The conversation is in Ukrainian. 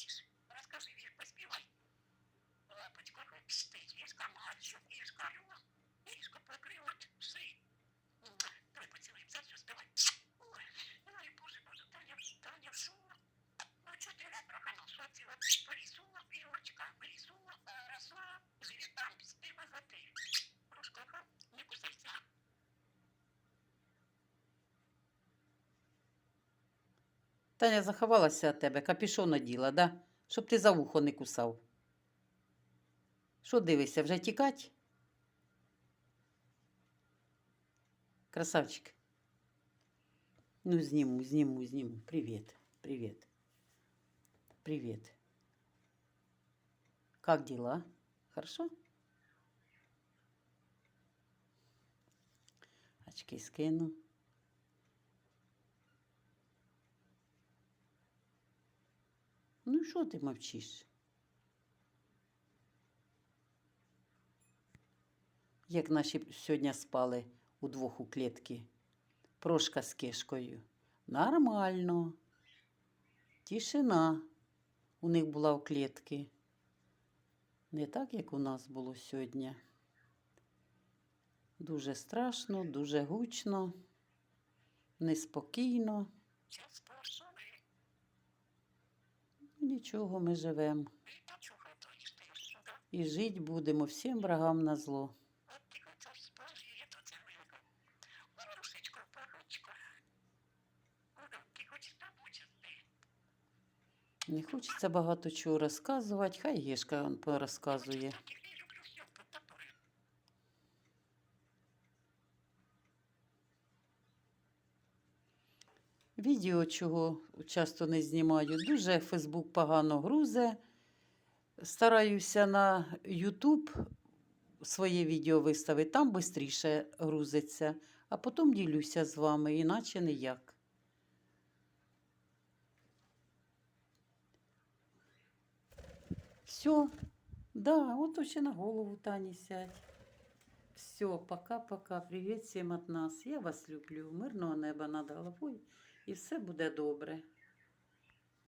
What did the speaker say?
хочеш? Розкажи, вір, поспівай. Лапочка спить, вішка мальчик, вішка люла, вішка покривать шиї. Давай поцілуємо, завтра співай. Ой, ой, боже, боже, Таня, Таня вшула. Ну, чого ти трохи насватила? Порісула, вірочка, порісула, росла, живі там, співа за ти. Трошки, ха, не кусайся. Таня заховалася від тебе, капішон оділа, да? Щоб ти за вухо не кусав. Що дивишся, вже тікать? Красавчик. Ну, зніму, зніму, зніму. Привіт, привіт. Привіт. Как дела? Хорошо? Очки скину. Ну що ти мовчиш? Як наші сьогодні спали удвох у клітці. Прошка з кишкою. Нормально. Тишина у них була в клітці. Не так, як у нас було сьогодні. Дуже страшно, дуже гучно, неспокійно. Пошли. Нічого, ми живемо. І жить будемо всім врагам на зло. Не хочеться багато чого розказувати, хай Єшка он порозказує. Я люблю все по таборі. Відео чого часто не знімаю. Дуже Фейсбук погано грузе. Стараюся на Ютуб своє відео виставити, там швидше грузиться, а потім ділюся з вами, іначе ніяк. Все, да, от ще на голову Тані сядь. Все, пока-пока. Привіт всім від нас. Я вас люблю. Мирного неба над головою. І все буде добре.